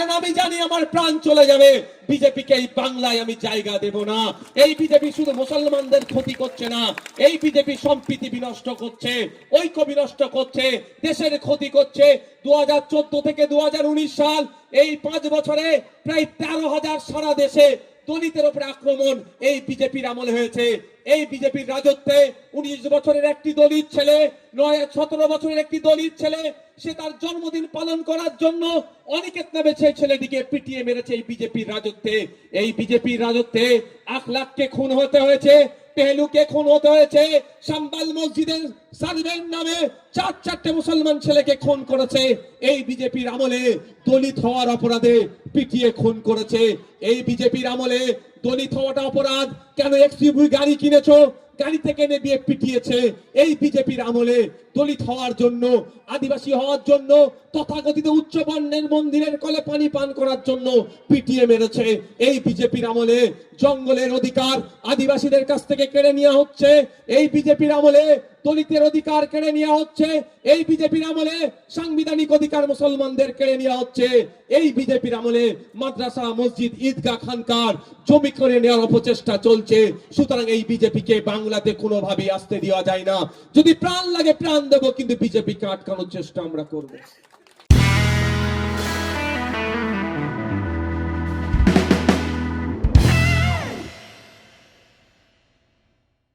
কারণ আমি জানি আমার প্রাণ চলে যাবে। বিজেপিকে এই বাংলায় আমি জায়গা দেব না। এই বিজেপি শুধু মুসলমানদের ক্ষতি করছে না। এই বিজেপি সম্প্রীতি বিনষ্ট করছে, ঐক্য বিনষ্ট করছে, দেশের ক্ষতি করছে। দু হাজার চোদ্দ থেকে দু হাজার উনিশ সাল এই পাঁচ বছরে প্রায় তেরো হাজার সারা দেশে দলিতের উপরে আক্রমণ এই বিজেপির আমলে হয়েছে। এই বিজেপির রাজত্বে উনিশ বছরের একটি দলিত ছেলে, নয়, সতেরো বছরের একটি দলিত ছেলে, সে তার জন্মদিন পালন করার জন্য অনেকের নামে সেই ছেলেটিকে পিটিয়ে মেরেছে এই বিজেপির রাজত্বে। এই বিজেপির রাজত্বে আখ লাখকে খুন হতে হয়েছে, পেহলুকে খুন হতে হয়েছে, সাম্বাল মসজিদের সালবেন নামে চার চারটে মুসলমান ছেলেকে খুন করেছে। এই বিজেপির আমলে দলিত হওয়ার অপরাধে পিটিয়ে খুন করেছে। এই বিজেপির আমলে দলিত হওয়াটা অপরাধ কেন এক্সইউভি গাড়ি কিনেছো? গাড়ি থেকে নেবিয়ে পিটিয়েছে। এই বিজেপির আমলে দলিত হওয়ার জন্য, আদিবাসী হওয়ার জন্য, তথাকথিত উচ্চ বর্ণের মন্দিরের কলে পানি পান করার জন্য পিটিয়ে মেরেছে। এই বিজেপির আমলে জঙ্গলের অধিকার আদিবাসীদের কাছ থেকে কেড়ে নেওয়া হচ্ছে। এই বিজেপির আমলে দলিতের অধিকার কেড়ে নেওয়া হচ্ছে। এই বিজেপির আমলে সাংবিধানিক অধিকার মুসলমানদের কেড়ে নেওয়া হচ্ছে। এই বিজেপির আমলে মাদ্রাসা, মসজিদ, ঈদগাহ খানকার জমি করে নেওয়ার অপচেষ্টা চলছে। সুতরাং এই বিজেপিকে বাংলাতে কোনোভাবেই আসতে দেওয়া যায় না। যদি প্রাণ লাগে প্রাণ দেবো, কিন্তু বিজেপিকে আটকানোর চেষ্টা আমরা করব।